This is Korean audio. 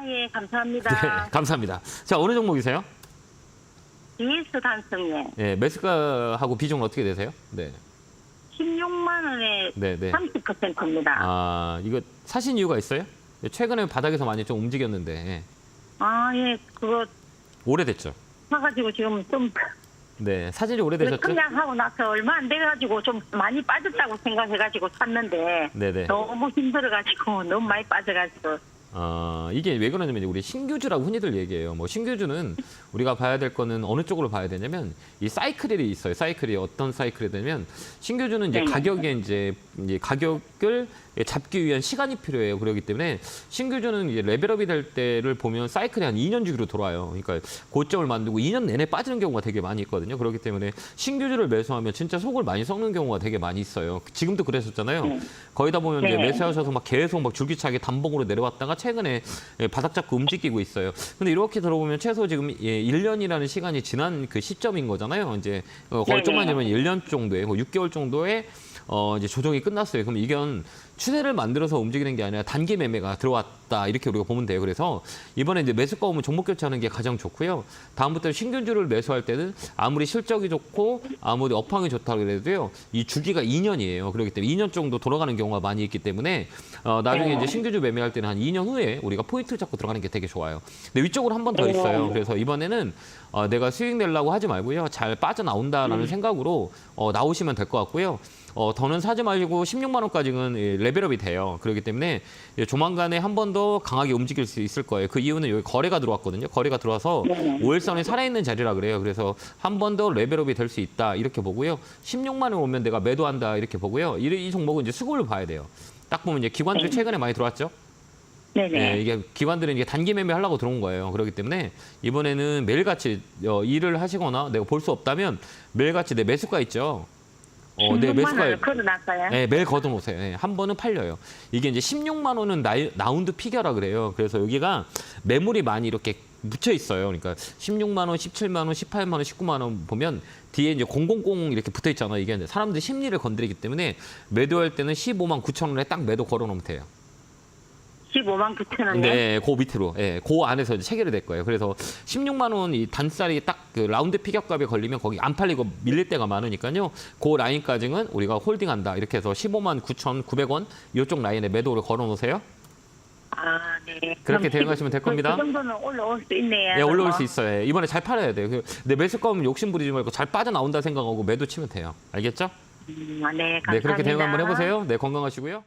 아, 예, 감사합니다. 네, 감사합니다. 자, 어느 종목이세요? GS 단성에 예, 매수가하고 비중은 어떻게 되세요? 네. 16만 원에 네, 네. 30%입니다. 아, 아, 이거 사신 이유가 있어요? 최근에 바닥에서 많이 좀 움직였는데 예. 예, 그거 오래됐죠. 사가지고 지금 좀 네, 사진이 오래되셨죠? 그냥 하고 나서 얼마 안 돼가지고 좀 많이 빠졌다고 생각해가지고 샀는데 네, 네. 너무 힘들어가지고 너무 많이 빠져가지고 어, 이게 왜 그러냐면 우리 신규주라고 흔히들 얘기해요. 뭐 신규주는 우리가 봐야 될 거는 어느 쪽으로 봐야 되냐면 이 사이클이 있어요. 사이클이 어떤 사이클이 되면 신규주는 이제 네. 가격에 이제, 이제 가격을 잡기 위한 시간이 필요해요. 그렇기 때문에 신규주는 이제 레벨업이 될 때를 보면 사이클이 한 2년 주기로 돌아요. 그러니까 고점을 만들고 2년 내내 빠지는 경우가 되게 많이 있거든요. 그렇기 때문에 신규주를 매수하면 진짜 속을 많이 썩는 경우가 되게 많이 있어요. 지금도 그랬었잖아요. 네. 거기다 보면 이제 네. 매수하셔서 막 계속 막 줄기차게 단봉으로 내려왔다가 최근에 예, 바닥 잡고 움직이고 있어요. 근데 이렇게 들어보면 최소 지금 예, 1년이라는 시간이 지난 그 시점인 거잖아요. 이제 어, 거의 네네. 좀만 되면 1년 정도에 뭐 6개월 정도의 어 이제 조정이 끝났어요. 그럼 이건 추세를 만들어서 움직이는 게 아니라 단기 매매가 들어왔다 이렇게 우리가 보면 돼요. 그래서 이번에 이제 매수가 오면 종목 교체하는 게 가장 좋고요. 다음부터 신규주를 매수할 때는 아무리 실적이 좋고 아무리 업황이 좋다 그래도요. 이 주기가 2년이에요. 그렇기 때문에 2년 정도 돌아가는 경우가 많이 있기 때문에 어, 나중에 이제 신규주 매매할 때는 한 2년 후에 우리가 포인트를 잡고 들어가는 게 되게 좋아요. 근데 위쪽으로 한 번 더 있어요. 그래서 이번에는 어, 내가 수익 내려고 하지 말고요. 잘 빠져나온다라는 생각으로 어, 나오시면 될 것 같고요. 어, 더는 사지 마시고 16만 원까지는 예, 레벨업이 돼요. 그렇기 때문에 예, 조만간에 한 번 더 강하게 움직일 수 있을 거예요. 그 이유는 여기 거래가 들어왔거든요. 거래가 들어와서 네네. 5일선이 살아있는 자리라 그래요. 그래서 한 번 더 레벨업이 될 수 있다 이렇게 보고요. 16만 원 오면 내가 매도한다 이렇게 보고요. 이, 이 종목은 이제 수급을 봐야 돼요. 딱 보면 이제 기관들이 네. 최근에 많이 들어왔죠. 네네. 예, 이게 기관들은 이게 단기 매매 하려고 들어온 거예요. 그렇기 때문에 이번에는 매일같이 어, 일을 하시거나 내가 볼 수 없다면 매일같이 내 매수가 있죠. 어, 내 16만 매수가 원을 걸어놨어요. 네, 매일 걷어놓으세요. 네, 한 번은 팔려요. 이게 이제 16만 원은 나이, 라운드 피겨라 그래요. 그래서 여기가 매물이 많이 이렇게 묻혀 있어요. 그러니까 16만 원, 17만 원, 18만 원, 19만 원 보면 뒤에 이제 000 이렇게 붙어 있잖아요. 이게 이제 사람들 심리를 건드리기 때문에 매도할 때는 15만 9천 원에 딱 매도 걸어 놓으면 돼요. 15만 9천 원에. 네, 그 밑으로, 예, 그 안에서 이제 체결이 될 거예요. 그래서 16만 원 이 단쌀이 딱 그 라운드 피격값에 걸리면 거기 안 팔리고 밀릴 때가 많으니까요. 그 라인까지는 우리가 홀딩한다. 이렇게 해서 15만 9천 900원 이쪽 라인에 매도를 걸어놓으세요. 아, 네. 그렇게 대응하시면 될 그- 겁니다. 그 정도는 올라올 수 있네요. 예, 올라올. 수 있어요. 예, 이번에 잘 팔아야 돼요. 그- 내 매수 거면 욕심 부리지 말고 잘 빠져나온다 생각하고 매도 치면 돼요. 알겠죠? 음, 아, 네, 감사합니다. 네, 그렇게 대응 한번 해보세요. 네, 건강하시고요.